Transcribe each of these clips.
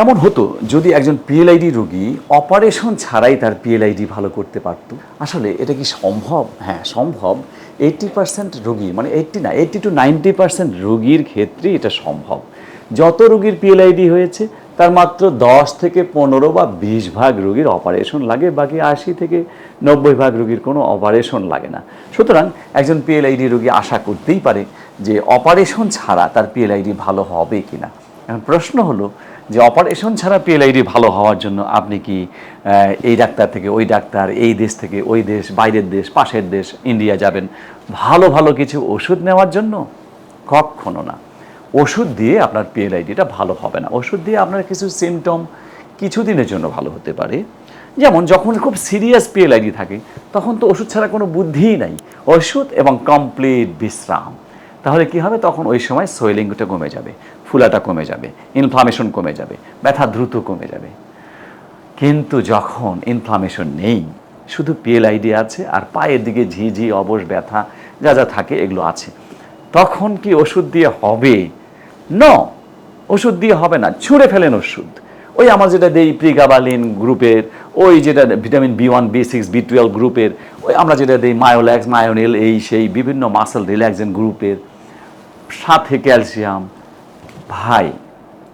কেমন হতো যদি একজন পিএলআইডি রোগী অপারেশন ছাড়াই তার পিএলআইডি ভালো করতে পারতো? আসলে এটা কি সম্ভব? হ্যাঁ সম্ভব। এইটটি পার্সেন্ট রোগী মানে এইটটি না এইটটি টু নাইনটি পার্সেন্ট রোগীর ক্ষেত্রেই এটা সম্ভব। যত রোগীর পিএলআইডি হয়েছে, তার মাত্র দশ থেকে পনেরো বা বিশ ভাগ রোগীর অপারেশন লাগে, বাকি আশি থেকে নব্বই ভাগ রোগীর কোনো অপারেশন লাগে না। সুতরাং একজন পিএলআইডি রোগী আশা করতেই পারে যে অপারেশন ছাড়া তার পিএলআইডি ভালো হবে কিনা। এখন প্রশ্ন হলো যে অপারেশন ছাড়া পিএলআইডি ভালো হওয়ার জন্য আপনি কি এই ডাক্তার থেকে, ওই ডাক্তার, এই দেশ থেকে, ওই দেশ, বাইরের দেশ, পাশের দেশ ইন্ডিয়া যাবেন? ভালো ভালো কিছু ওষুধ নেওয়ার জন্য? কখনো না। ওষুধ দিয়ে আপনার পিএলআইডিটা ভালো হবে না। ওষুধ দিয়ে আপনার কিছু সিমটম কিছুদিনের জন্য ভালো হতে পারে। যেমন যখন খুব সিরিয়াস পিএলআইডি থাকে, তখন তো ওষুধ ছাড়া কোনো বুদ্ধিই নাই। ওষুধ এবং কমপ্লিট বিশ্রাম। তাহলে কি হবে? তখন ওই সময় সোয়েলিংটা কমে যাবে। ফুলাটা কমে যাবে ইনফ্লামেশন কমে যাবে, ব্যথা দ্রুত কমে যাবে। কিন্তু যখন ইনফ্লামেশন নেই, শুধু পিএলআইডি আছে আর পায়ের দিকে ঝিঝি অবশ ব্যথা যা যা থাকে এগুলো আছে, তখন কি ওষুধ দিয়ে হবে? ন ওষুধ দিয়ে হবে না, ছুঁড়ে ফেলেন ওষুধ। ওই আমার যেটা দেই প্রিগাবালিন গ্রুপের ওই যেটা vitamin B one B six B twelve গ্রুপের ওই আমরা যেটা দিই মায়োল্যাক্স মায়োনিল এই সেই বিভিন্ন মাসেল রিল্যাক্সেন গ্রুপের সাথে ক্যালসিয়াম ভাই,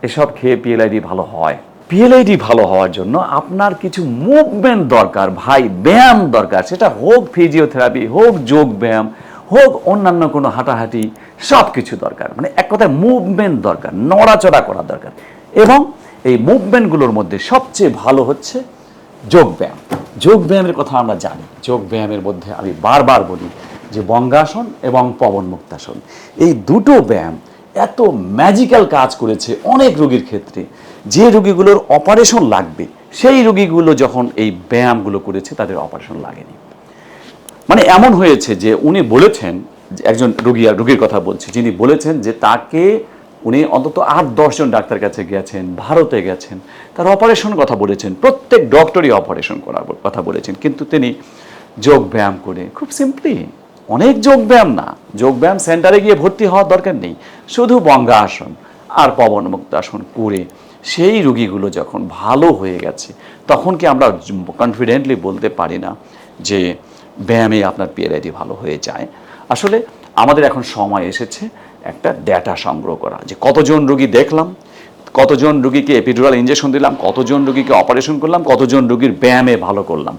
এসব খেয়ে পিএলআইডি ভালো হয়। পিএলআইডি ভালো হওয়ার জন্য আপনার কিছু মুভমেন্ট দরকার, ভাই, ব্যায়াম দরকার। সেটা হোক ফিজিওথেরাপি হোক যোগ ব্যায়াম, হোক অন্যান্য কোনো হাঁটাহাঁটি সব কিছু দরকার। মানে এক কথায় মুভমেন্ট দরকার, নড়াচড়া করা দরকার। এবং এই মুভমেন্টগুলোর মধ্যে সবচেয়ে ভালো হচ্ছে যোগব্যায়াম যোগব্যায়ামের কথা আমরা জানি। যোগব্যায়ামের মধ্যে আমি বারবার বলি যে বঙ্গাসন এবং পবন মুক্তাসন এই দুটো ব্যায়াম এত ম্যাজিক্যাল কাজ করেছে অনেক রোগীর ক্ষেত্রে। যে রোগীগুলোর অপারেশন লাগবে, সেই রোগীগুলো যখন এই ব্যায়ামগুলো করেছে, তাদের অপারেশন লাগেনি। মানে এমন হয়েছে যে উনি বলেছেন একজন রোগী রোগীর কথা বলছি, যিনি বলেছেন যে তাকে উনি অন্তত আট দশজন ডাক্তার কাছে গেছেন, ভারতে গেছেন। তার অপারেশন কথা বলেছেন, প্রত্যেক ডক্টরই অপারেশন করার কথা বলেছেন। কিন্তু তিনি যোগ ব্যায়াম করে, খুব সিম্পলি অনেক যোগ ব্যায়াম না। যোগ ব্যায়াম সেন্টারে গিয়ে ভর্তি হওয়ার দরকার নেই। শুধু বঙ্গাসন আর পবন মুক্তাসন করে সেই রুগীগুলো যখন ভালো হয়ে গেছে, তখন কি আমরা কনফিডেন্টলি বলতে পারি না যে ব্যায়ামে আপনার পিএলআইডি ভালো হয়ে যায়? আসলে আমাদের এখন সময় এসেছে একটা ডেটা সংগ্রহ করা। যে কতজন রুগী দেখলাম, কতজন রুগীকে এপিডুরাল ইঞ্জেকশন দিলাম, কতজন রুগীকে অপারেশন করলাম, কতজন রুগীর ব্যায়ামে ভালো করলাম।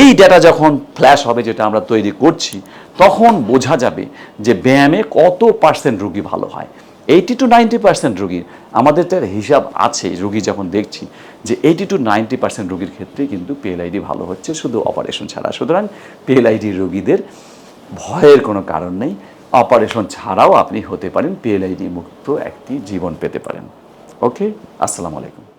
এই ডেটা যখন ফ্ল্যাশ হবে যেটা আমরা তৈরি করছি, তখন বোঝা যাবে যে ব্যায়ামে কত পার্সেন্ট রুগী ভালো হয়। এইটি টু নাইনটি পার্সেন্ট রুগীর, আমাদের তার হিসাব আছে রুগী যখন দেখছি যে এইটি টু নাইনটি পার্সেন্ট রুগীর ক্ষেত্রে কিন্তু পিএলআইডি ভালো হচ্ছে, শুধু অপারেশন ছাড়া। সুতরাং পিএলআইডি রুগীদের ভয়ের কোনো কারণ নেই। অপারেশন ছাড়াও আপনি হতে পারেন পিএলআইডি মুক্ত একটি জীবন পেতে পারেন। ওকে আসসালামু আলাইকুম।